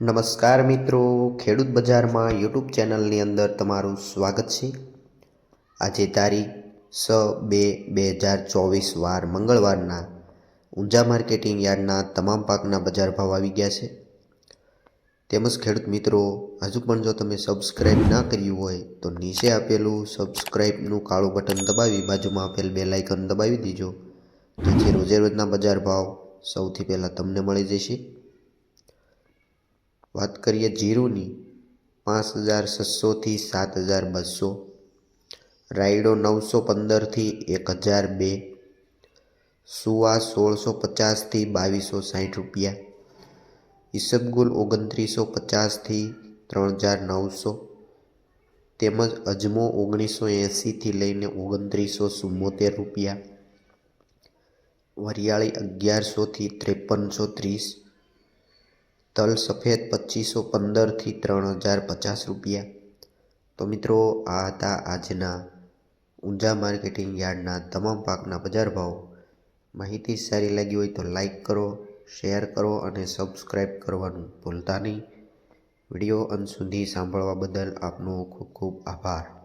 નમસ્કાર મિત્રો, ખેડૂત બજારમાં યુટ્યુબ ચેનલની અંદર તમારું સ્વાગત છે. આજે તારીખ સ બે બે હજાર ચોવીસ વાર મંગળવારના ઊંઝા માર્કેટિંગ યાર્ડના તમામ પાકના બજાર ભાવ આવી ગયા છે. તેમજ ખેડૂત મિત્રો, હજુ પણ જો તમે સબસ્ક્રાઈબ ના કર્યું હોય તો નીચે આપેલું સબસ્ક્રાઈબનું કાળું બટન દબાવી, બાજુમાં આપેલ બે લાઇકન દબાવી દીજો. જેથી રોજે રોજના બજાર ભાવ સૌથી પહેલાં તમને મળી જશે. વાત કરીએ જીરુની, પાંચ હજાર છસોથી સાત હજાર બસો, રાયડો નવસો પંદરથી એક હજાર બે, સુવા સોળસો પચાસથી બાવીસો સાઠ રૂપિયા, ઈસબગુલ ઓગણત્રીસો પચાસથી ત્રણ હજાર નવસો, તેમજ અજમો ઓગણીસો એંસીથી લઈને ઓગણત્રીસો ચુમ્મોતેર રૂપિયા, વરિયાળી અગિયારસોથી ત્રેપનસો ત્રીસ તલ સફેદ પચીસો પંદરથી ત્રણ હજાર પચાસ રૂપિયા. તો મિત્રો, આ હતા આજના ઊંઝા માર્કેટિંગ યાર્ડના તમામ પાકના બજાર ભાવ. માહિતી સારી લાગી હોય તો લાઈક કરો, શેર કરો અને સબસ્ક્રાઈબ કરવાનું ભૂલતા નહીં. વીડિયો અંત સુધી સાંભળવા બદલ આપનો ખૂબ ખૂબ આભાર.